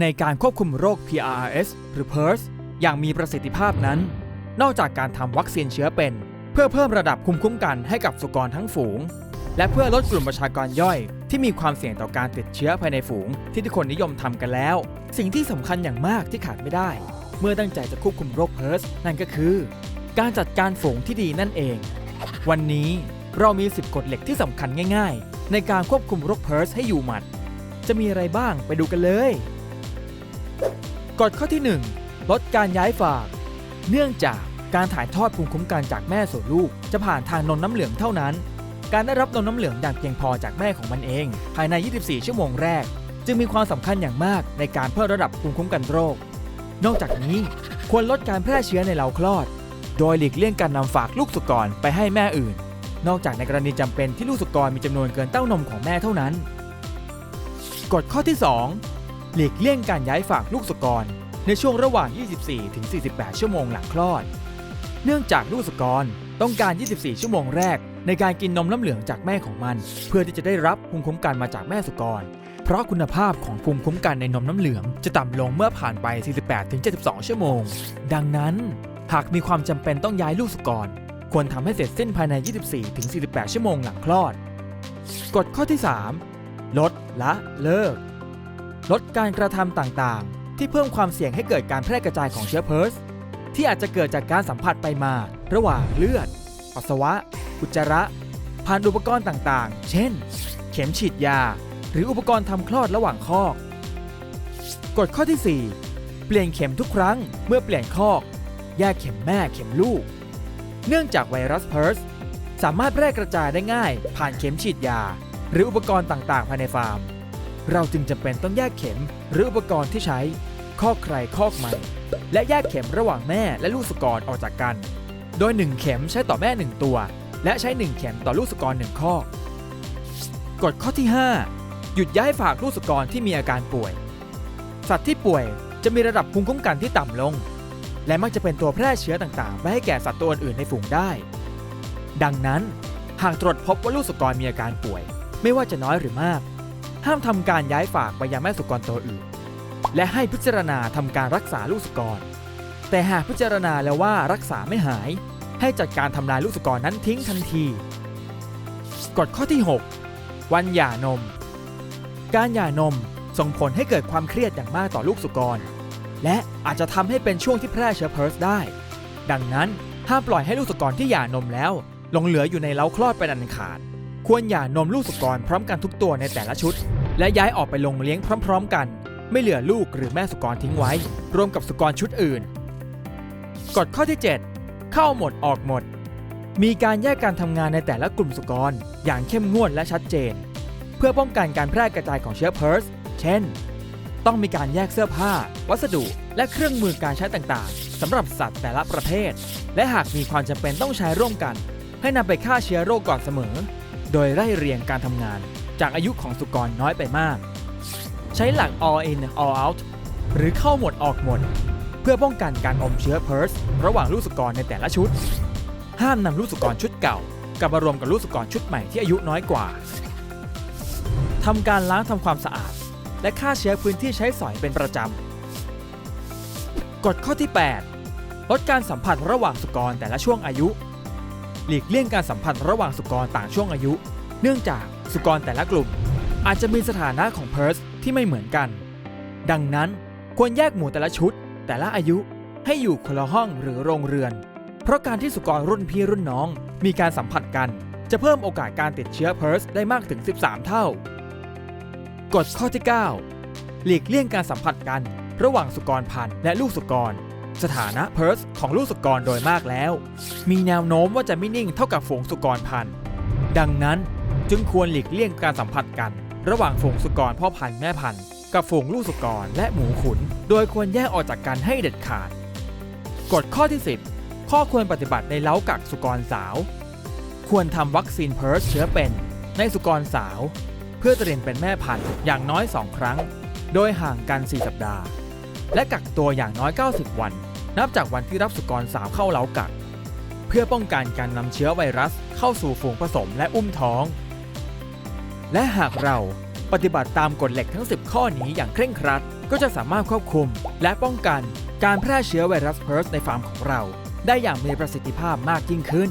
ในการควบคุมโรค PRRS หรือ PRRS อย่างมีประสิทธิภาพนั้น นอกจากการทำวัคซีนเชื้อเป็น เพื่อเพิ่มระดับภูมิคุ้มกันให้กับสุกรทั้งฝูง และเพื่อลดกลุ่มประชากรย่อย ที่มีความเสี่ยงต่อการติดเชื้อภายในฝูง ที่ทุกคนนิยมทำกันแล้ว สิ่งที่สำคัญอย่างมากที่ขาดไม่ได้ เมื่อตั้งใจจะควบคุมโรค PRRS นั่นก็คือ การจัดการฝูงที่ดีนั่นเอง วันนี้เรามี 10กฎเหล็กที่สำคัญง่าย ๆ ในการควบคุมโรค PRRS ให้อยู่หมัด จะมีอะไรบ้างไปดูกันเลย กฎข้อที่ 1 ลดการย้ายฝาก เนื่องจากการถ่ายทอดภูมิคุ้มกันจากแม่สู่ลูก จะผ่านทางนมน้ำเหลืองเท่านั้น การได้รับนมน้ำเหลืองอย่างเพียงพอจากแม่ของมันเอง ภายใน 24 ชั่วโมงแรก จึงมีความสำคัญอย่างมากในการเพิ่มระดับภูมิคุ้มกันโรค นอกจากนี้ควรลดการแพร่เชื้อในเล้าคลอด โดยหลีกเลี่ยงการนำฝากลูกสุกรไปให้แม่อื่น นอกจากในกรณีจำเป็นที่ลูกสุกรมีจำนวนเกินเต้านมของแม่เท่านั้นกฎข้อที่ 2 หลีกเลี่ยงการย้ายฝากลูกสุกร ในช่วงระหว่าง 24-48 ชั่วโมงหลังคลอด เนื่องจากลูกสุกรต้องการ 24 ชั่วโมงแรก ในการกินนมน้ำเหลืองจากแม่ของมัน เพื่อที่จะได้รับภูมิคุ้มกันมาจากแม่สุกร เพราะคุณภาพของภูมิคุ้มกันในนมน้ำเหลือง จะต่ำลงเมื่อผ่านไป 48-72 ชั่วโมง ดังนั้น หากมีความจำเป็นต้องย้ายลูกสุกร ควรทำให้เสร็จสิ้นภายใน 24-48 ชั่วโมงหลังคลอด กฎข้อที่ 3 ลดละเลิก ลดการกระทำต่างๆ ที่เพิ่มความเสี่ยงให้เกิดการแพร่กระจายของเชื้อเพิร์สที่อาจจะเกิดจากการสัมผัสไปมา ระหว่างเลือด ปัสสาวะ อุจจาระ ผ่านอุปกรณ์ต่างๆ เช่น เข็มฉีดยา หรืออุปกรณ์ทำคลอดระหว่างคอก กฎข้อที่ 4 เปลี่ยนเข็มทุกครั้งเมื่อเปลี่ยนคอกแยกเข็มแม่เข็มลูก เนื่องจากไวรัสเพิร์สสามารถแพร่กระจายได้ง่าย ผ่านเข็มฉีดยา หรืออุปกรณ์ต่างๆ ภายในฟาร์ม เราจึงจำเป็นต้องแยกเข็มหรืออุปกรณ์ที่ใช้คอกใครคอกมัน และแยกเข็มระหว่างแม่และลูกสุกรออกจากกัน โดย 1 เข็มใช้ต่อแม่ 1 ตัว และใช้ 1 เข็มต่อลูกสุกร1คอกกฎข้อที่ 5 หยุดย้ายฝากลูกสุกรที่มีอาการป่วย สัตว์ที่ป่วยจะมีระดับภูมิคุ้มกันที่ต่ำลง และมักจะเป็นตัวแพร่เชื้อต่างๆ ไปให้แก่สัตว์ตัวอื่นในฝูงได้ ดังนั้น หากตรวจพบว่าลูกสุกรมีอาการป่วย ไม่ว่าจะน้อยหรือมาก ห้ามทำการย้ายฝากไปยังแม่สุกรตัวอื่น และให้พิจารณาทำการรักษาลูกสุกร แต่หากพิจารณาแล้วว่ารักษาไม่หาย ให้จัดการทำลายลูกสุกรนั้นทิ้งทันทีกฎข้อที่ 6 วันหย่านม การหย่านมส่งผลให้เกิดความเครียดอย่างมากต่อลูกสุกร และอาจจะทำให้เป็นช่วงที่แพร่เชื้อเพิร์สได้ ดังนั้นห้ามปล่อยให้ลูกสุกรที่หย่านมแล้วหลงเหลืออยู่ในเล้าคลอดเป็นอันขาด ควรหย่านมลูกสุกรพร้อมกันทุกตัวในแต่ละชุด และย้ายออกไปลงเลี้ยงพร้อม ๆ กัน ไม่เหลือลูกหรือแม่สุกรทิ้งไว้ รวมกับสุกรชุดอื่น กฎข้อที่ 7 เข้าหมดออกหมด มีการแยกการทำงานในแต่ละกลุ่มสุกรอย่างเข้มงวดและชัดเจน เพื่อป้องกันการแพร่กระจายของเชื้อเพิร์สเช่น ต้องมีการแยกเสื้อผ้า วัสดุ และเครื่องมือการใช้ต่างๆสำหรับสัตว์แต่ละประเภท และหากมีความจำเป็นต้องใช้ร่วมกัน ให้นำไปฆ่าเชื้อโรคก่อนเสมอ โดยไล่เรียงการทำงานจากอายุของสุกรน้อยไปมาก ใช้หลัก all in all out หรือเข้าหมดออกหมด เพื่อป้องกันการอมเชื้อเพิร์สระหว่างลูกสุกรในแต่ละชุด ห้ามนำลูกสุกรชุดเก่ากลับมารวมกับลูกสุกรชุดใหม่ที่อายุน้อยกว่าทำการล้างทำความสะอาด และฆ่าเชื้อพื้นที่ใช้สอยเป็นประจำกฎข้อที่ 8 ลดการสัมผัสระหว่างสุกรแต่ละช่วงอายุ หลีกเลี่ยงการสัมผัสระหว่างสุกรต่างช่วงอายุ เนื่องจากสุกรแต่ละกลุ่ม อาจจะมีสถานะของเพิร์สที่ไม่เหมือนกัน ดังนั้นควรแยกหมู่แต่ละชุด แต่ละอายุให้อยู่คนละห้องหรือโรงเรือน เพราะการที่สุกรรุ่นพี่รุ่นน้อง มีการสัมผัสกัน จะเพิ่มโอกาสการติดเชื้อเพิร์สได้มากถึง 13 เท่ากฎข้อที่ 9 หลีกเลี่ยงการสัมผัสกันระหว่างสุกรพันธุ์และลูกสุกร สถานะเพิร์สของลูกสุกรโดยมากแล้ว มีแนวโน้มว่าจะไม่นิ่งเท่ากับฝูงสุกรพันธุ์ดังนั้นจึงควรหลีกเลี่ยงการสัมผัสกัน ระหว่างฝูงสุกรพ่อพันธุ์แม่พันธุ์กับฝูงลูกสุกรและหมูขุน โดยควรแยกออกจากกันให้เด็ดขาดกฎข้อที่ 10 ข้อควรปฏิบัติในเล้ากักสุกรสาว ควรทำวัคซีนเพิร์สเชื้อเป็นในสุกรสาว เพื่อเตรียมเป็นแม่พันธุ์อย่างน้อย 2 ครั้ง โดยห่างกัน 4 สัปดาห์ และกักตัวอย่างน้อย 90 วัน นับจากวันที่รับสุกรสาวเข้าเล้ากัก เพื่อป้องกันการนำเชื้อไวรัสเข้าสู่ฝูงผสมและอุ้มท้อง และหากเราปฏิบัติตามกฎเหล็กทั้ง 10 ข้อนี้อย่างเคร่งครัด ก็จะสามารถควบคุม และป้องกันการแพร่เชื้อไวรัสเพิร์สในฟาร์มของเรา ได้อย่างมีประสิทธิภาพมากยิ่งขึ้น